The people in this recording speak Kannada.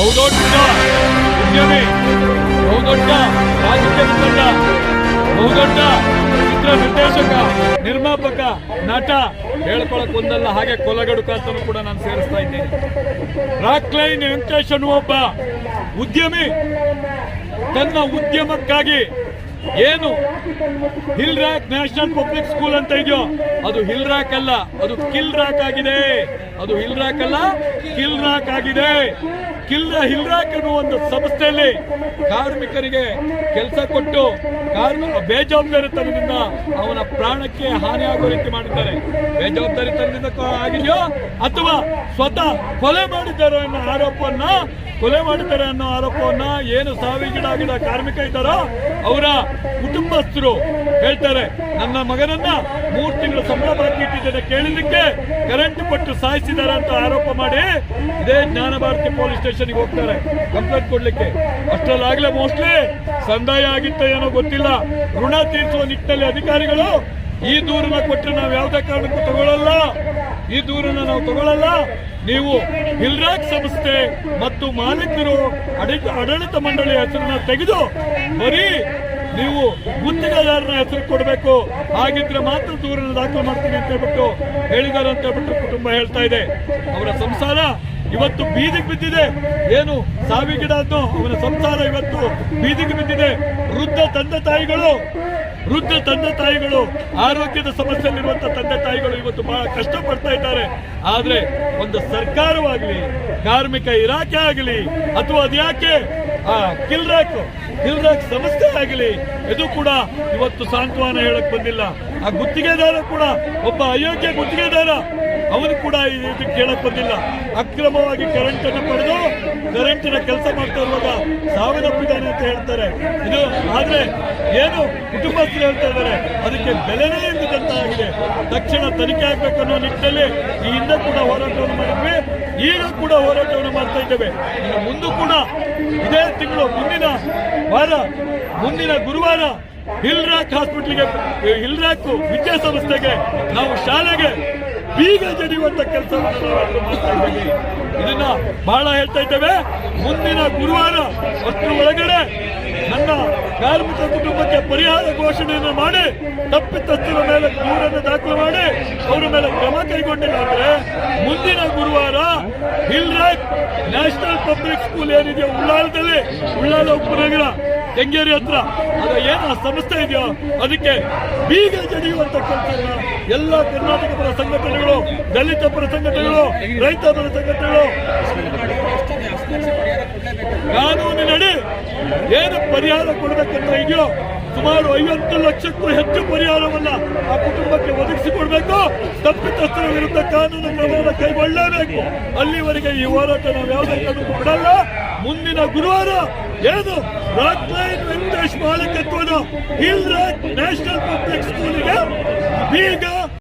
ಬಹುದೊಡ್ಡ ಉದ್ಯಮಿ, ಬಹುದೊಡ್ಡ ರಾಜಕೀಯ ಮುಖಂಡ, ಬಹುದೊಡ್ಡ ಚಿತ್ರ ನಿರ್ದೇಶಕ, ನಿರ್ಮಾಪಕ, ನಟ ಹೇಳ್ಕೊಳಕ್ ಒಂದಲ್ಲ, ಹಾಗೆ ಕೊಲಗಡುಕ ಅಂತಲೂ ಕೂಡ ನಾನು ಸೇರಿಸ್ತಾ ಇದ್ದೇನೆ. ರಾಕ್ಲೈನ್ ವೆಂಕಟೇಶ್ ಅನ್ನುವ ಒಬ್ಬ ಉದ್ಯಮಿ ತನ್ನ ಉದ್ಯಮಕ್ಕಾಗಿ ಏನು? Hill Rack National Public School ಅಂತ ಇದೆಯೋ? ಅದು ಹಿಲ್ ರ್ಯಾಕ್ ಅಲ್ಲ, ಅದು ಕಿಲ್ ರ್ಯಾಕ್ ಆಗಿದೆ. ಅದು ಹಿಲ್ ರ್ಯಾಕ್ ಅಲ್ಲ ಕಿಲ್ ರ್ಯಾಕ್ ಆಗಿದೆ. ಕಿಲ್ ಹಿಲ್ ರ್ಯಾಕ್ ಅನ್ನುವ ಒಂದು ಸಂಸ್ಥೆಯಲ್ಲಿ ಕಾರ್ಮಿಕರಿಗೆ ಕೆಲಸ ಕೊಟ್ಟು ಕಾರ್ಮಿಕ ಬೇಜವಾಬ್ದಾರಿತನದಿಂದ ಅವನ ಪ್ರಾಣಕ್ಕೆ ಹಾನಿ ಆಗೋ ರೀತಿ ಮಾಡಿದ್ದಾರೆ. ಬೇಜವಾಬ್ದಾರಿತನದಿಂದ ಆಗಿದೆಯೋ ಅಥವಾ ಸ್ವತಃ ಕೊಲೆ ಮಾಡಿದ್ದಾರೋ ಅನ್ನೋ ಆರೋಪವನ್ನ ಕೊಲೆ ಮಾಡಿದ್ದಾರೆ ಅನ್ನೋ ಆರೋಪವನ್ನ ಏನು ಸಾವಿಗಿಡಾಗಿಡ ಕಾರ್ಮಿಕ ಇದ್ದಾರೋ ಅವರ ಕುಟುಂಬಸ್ಥರು ಹೇಳ್ತಾರೆ. ನನ್ನ ಮಗನನ್ನ ಮೂರು ತಿಂಗಳು ಸಂಬಳ ಬಾಕಿ ಇಟ್ಟಿದ್ದೇನೆ ಕೇಳಲಿಕ್ಕೆ ಕರೆಂಟ್ ಕೊಟ್ಟು ಸಾಯಿಸಿದ್ದಾರೆ ಅಂತ ಆರೋಪ ಮಾಡಿ ಇದೇ ಜ್ಞಾನ ಭಾರತಿ ಪೊಲೀಸ್ ಸ್ಟೇಷನ್ಗೆ ಹೋಗ್ತಾರೆ. ಕಂಪ್ಲೇಂಟ್ ಕೊಡ್ಲಿಕ್ಕೆ. ಅಷ್ಟರಲ್ಲಾಗ್ಲೇ ಮೋಸ್ಟ್ಲಿ ಸಂದಾಯ ಆಗಿತ್ತ ಏನೋ ಗೊತ್ತಿಲ್ಲ. ಋಣ ತೀರಿಸುವ ನಿಟ್ಟಿನಲ್ಲಿ ಅಧಿಕಾರಿಗಳು ಈ ದೂರನ್ನ ಕೊಟ್ಟರೆ ನಾವು ಯಾವುದೇ ಕಾರಣಕ್ಕೂ ತಗೊಳ್ಳಲ್ಲ. ಈ ದೂರನ್ನ ನಾವು ತಗೊಳ್ಳಲ್ಲ ನೀವು ಹಿಲ್ರಾಕ್ ಸಂಸ್ಥೆ ಮತ್ತು ಮಾಲೀಕರು ಆಡಳಿತ ಆಡಳಿತ ಮಂಡಳಿ ಹೆಸರನ್ನ ತೆಗೆದು ಬರೀ ನೀವು ಗುತ್ತಿಗೆದಾರನ ಹೆಸರು ಕೊಡಬೇಕು. ಹಾಗಿದ್ರೆ ಮಾತ್ರ ದೂರನ್ನು ದಾಖಲು ಮಾಡ್ತೀನಿ ಅಂತ ಹೇಳ್ಬಿಟ್ಟು ಹೇಳಿದ್ದಾರೆ ಅಂತ ಹೇಳ್ಬಿಟ್ಟು ಕುಟುಂಬ ಹೇಳ್ತಾ ಇದೆ. ಅವರ ಸಂಸಾರ ಇವತ್ತು ಬೀದಿಗೆ ಬಿದ್ದಿದೆ. ಏನು ಸಾವಿಗಿಡ ಅವನ ಸಂಸಾರ ಇವತ್ತು ಬೀದಿಗೆ ಬಿದ್ದಿದೆ. ವೃದ್ಧ ತಂದೆ ತಾಯಿಗಳು ವೃದ್ಧ ತಂದೆ ತಾಯಿಗಳು, ಆರೋಗ್ಯದ ಸಮಸ್ಯೆಯಲ್ಲಿರುವಂತ ತಂದೆ ತಾಯಿಗಳು ಇವತ್ತು ಬಹಳ ಕಷ್ಟಪಡ್ತಾ ಇದ್ದಾರೆ. ಆದ್ರೆ ಒಂದು ಸರ್ಕಾರವಾಗಲಿ, ಕಾರ್ಮಿಕ ಇಲಾಖೆ ಆಗಲಿ, ಅಥವಾ ಅದ್ಯಾಕೆ ಆ, ಕಿಲ್ರಾಕ್ ಕಿಲ್ರಾಕ್ ಸಂಸ್ಥೆ ಆಗಲಿ, ಇದು ಕೂಡ ಇವತ್ತು ಸಾಂತ್ವನ ಹೇಳಕ್ ಬಂದಿಲ್ಲ. ಆ ಗುತ್ತಿಗೆದಾರ ಕೂಡ ಒಬ್ಬ ಅಯೋಗ್ಯ ಗುತ್ತಿಗೆದಾರ ಅವನು ಕೂಡ ಇದು ಕೇಳಕ್ ಬಂದಿಲ್ಲ. ಅಕ್ರಮವಾಗಿ ಕರೆಂಟ್ ಅನ್ನು ಪಡೆದು ಕರೆಂಟಿನ ಕೆಲಸ ಮಾಡ್ತಾ ಇರುವಾಗ ಸಾವನ್ನಪ್ಪಿದ್ದಾನೆ ಅಂತ ಹೇಳ್ತಾರೆ. ಇದು ಆದ್ರೆ ಏನು ಕುಟುಂಬಸ್ಥರು ಹೇಳ್ತಾ ಇದ್ದಾರೆ, ಅದಕ್ಕೆ ಬೆಲೆನೇ ಇಲ್ಲದಂತ ಆಗಿದೆ. ತಕ್ಷಣ ತನಿಖೆ ಆಗ್ಬೇಕು ಅನ್ನೋ ನಿಟ್ಟಿನಲ್ಲಿ ಈ ಹಿಂದೆ ಕೂಡ ಹೋರಾಟವನ್ನು ಮಾಡಿದ್ವಿ ಈಗ ಕೂಡ ಹೋರಾಟವನ್ನು ಮಾಡ್ತಾ ಇದ್ದೇವೆ. ಮುಂದೂ ಕೂಡ ಇದೇ ತಿಂಗಳು, ಮುಂದಿನ ವಾರ, ಮುಂದಿನ ಗುರುವಾರ ಹಿಲ್ ರಾಕ್ ಹಾಸ್ಪಿಟ್ಲಿಗೆ ಹಿಲ್ ರಾಕ್ ವಿದ್ಯಾಸಂಸ್ಥೆಗೆ ನಾವು ಶಾಲೆಗೆ ಬೀಗ ಜಡಿಯುವಂತ ಕೆಲಸವನ್ನು ಇದ್ದೀವಿ. ಇದನ್ನ ಬಹಳ ಹೇಳ್ತಾ ಇದ್ದೇವೆ. ಮುಂದಿನ ಗುರುವಾರ ಅಷ್ಟರ ಒಳಗಡೆ ನನ್ನ ಕಾರ್ಮಿಕ ಕುಟುಂಬಕ್ಕೆ ಪರಿಹಾರ ಘೋಷಣೆಯನ್ನು ಮಾಡಿ, ತಪ್ಪಿತಸ್ಥರ ಮೇಲೆ ದೂರನ್ನು ದಾಖಲು ಮಾಡಿ, ಅವರ ಮೇಲೆ ಕ್ರಮ ಕೈಗೊಂಡಿಲ್ಲ ಅಂದ್ರೆ ಮುಂದಿನ ಗುರುವಾರ ಹಿಲ್ ನ್ಯಾಷನಲ್ ಪಬ್ಲಿಕ್ ಸ್ಕೂಲ್ ಏನಿದೆ, ಉಳ್ಳಾಲದಲ್ಲಿ, ಉಳ್ಳಾಲ ಉಪನಗರ ಕೆಂಗೇರಿ ಹತ್ರ? ಅದು ಏನು ಸಂಸ್ಥೆ ಇದೆಯೋ, ಅದಕ್ಕೆ ಬೀಗ ಜಡಿಯುವಂತ ಕೆಲಸವನ್ನ ಎಲ್ಲ ಕರ್ನಾಟಕ ಪರ ಸಂಘಟನೆಗಳು, ದಲಿತ ಪರ ಸಂಘಟನೆಗಳು, ರೈತ ಪರ ಸಂಘಟನೆಗಳು ಕಾನೂನಿನಡಿ ಏನು ಪರಿಹಾರ ಕೊಡಬೇಕಂತ ಇದೆಯೋ, ಸುಮಾರು ಐವತ್ತು ಲಕ್ಷಕ್ಕೂ ಹೆಚ್ಚು ಪರಿಹಾರವನ್ನ ಆ ಕುಟುಂಬಕ್ಕೆ ಒದಗಿಸಿಕೊಡ್ಬೇಕು. ತಪ್ಪಿತಸ್ಥರ ವಿರುದ್ಧ ಕಾನೂನು ಕ್ರಮವನ್ನು ಕೈಗೊಳ್ಳಲೇಬೇಕು. ಅಲ್ಲಿವರೆಗೆ ಈ ಹೋರಾಟ ನಾವು ಯಾವುದೇ ಕಾರಣಕ್ಕೂ ಬಿಡಲ್ಲ ಮುಂದಿನ ಗುರುವಾರ ಏನು ರಾಕ್ಲೈನ್ ವೆಂಕಟೇಶ್ ಮಾಲೀಕತ್ವದ ಹಿಲ್ ರಾಕ್ ನ್ಯಾಷನಲ್ ಪಬ್ಲಿಕ್ ಸ್ಕೂಲಿಗೆ ಬೀಗ